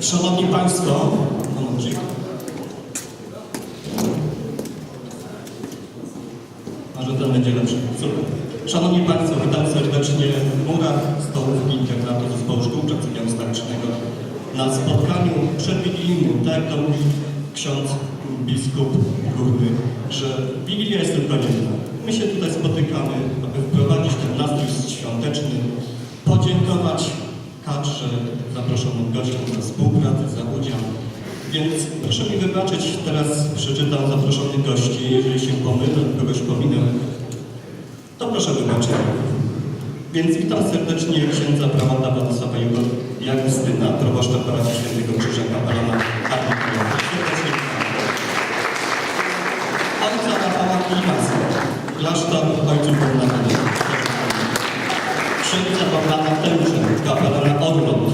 Szanowni Państwo. Może ten będzie lepszy. Super. Szanowni Państwo, witam serdecznie w murach stołówki internatu Zespołu Szkół Starcznego na spotkaniu przedwigilijnym, tak jak to mówi ksiądz biskup Górny, że Wigilia jest tylko jedna. My się tutaj spotykamy, aby wprowadzić ten nastrój świąteczny, podziękować kadrze, zaproszonym gościom za współpracę, za udział. Więc proszę mi wybaczyć, teraz przeczytam zaproszonych gości. Jeżeli się pomylę, kogoś pominę, to proszę wybaczyć. Więc witam serdecznie księdza prałata Władysława Jego Jagustyna, proboszcza parafii Świętego Krzyża, kapelana witam. Ojca Rafała Klimasa, klasztor ojców Bogdana. Księdza Bogdana Tęczę, kapelana Orląt.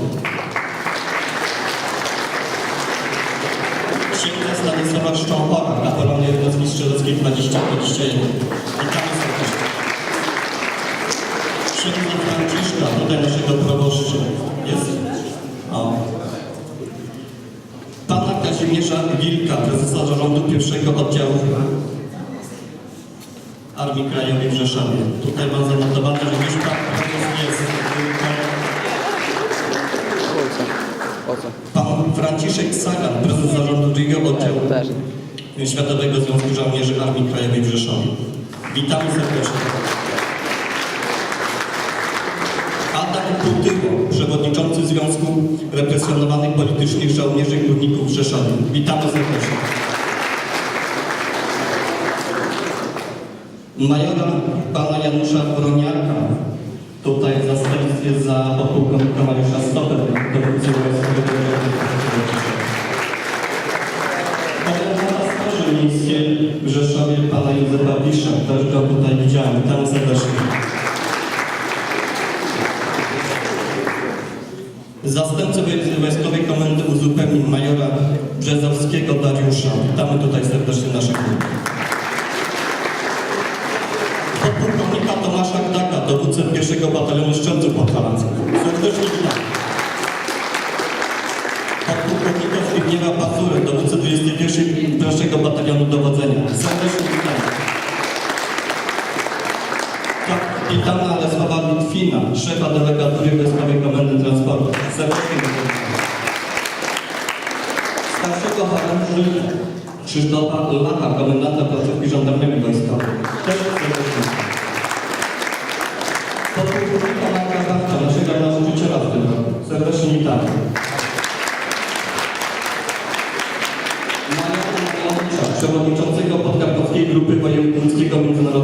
2021. Witamy serdecznie. Księdza Franciszka, tutaj naszego proboszcza. Jest? O. Pana Kazimierza Wilka, prezesa zarządu pierwszego oddziału Armii Krajowej w Rzeszowie. Tutaj mam zanotowane, że gdzieś pan jest. Franciszek Sagan, prezes zarządu drugiego oddziału. Światowego Związku Żołnierzy Armii Krajowej w Rzeszowie. Witamy serdecznie. Adam Kutyło, przewodniczący Związku Represjonowanych Politycznych Żołnierzy Górników w Rzeszowie. Witamy serdecznie. Majora pana Janusza Broniaka, tutaj w zastępstwie za podpułkownika Mariusza Stopę, Rzeszowie pana Józefa Bisza, też go tutaj widziałem. Witam serdecznie. Zastępcę woj- Wojskowej Komendy Uzupełnień Majora Brzezowskiego Dariusza. Witamy tutaj serdecznie naszych grupy. Podpułkownika Tomasza Gdaka, dowódcę pierwszego batalionu Szczelców Podhalańskich. Serdecznie witam. Zbigniewa Pazurę, dowódcę 21 pierwszego batalionu dowodzenia. Serdecznie witam. Kapitana Lesława Litwina, szefa delegatury Wojskowej Komendy Transportu. Serdecznie witam. Starszego chorążnika Krzysztofa Lacha, komendanta placówki żandarmerii wojskowej. Też serdecznie witam. Przewodniczącego Podkarpackiej Grupy Wojewódzkiego Międzynarodowego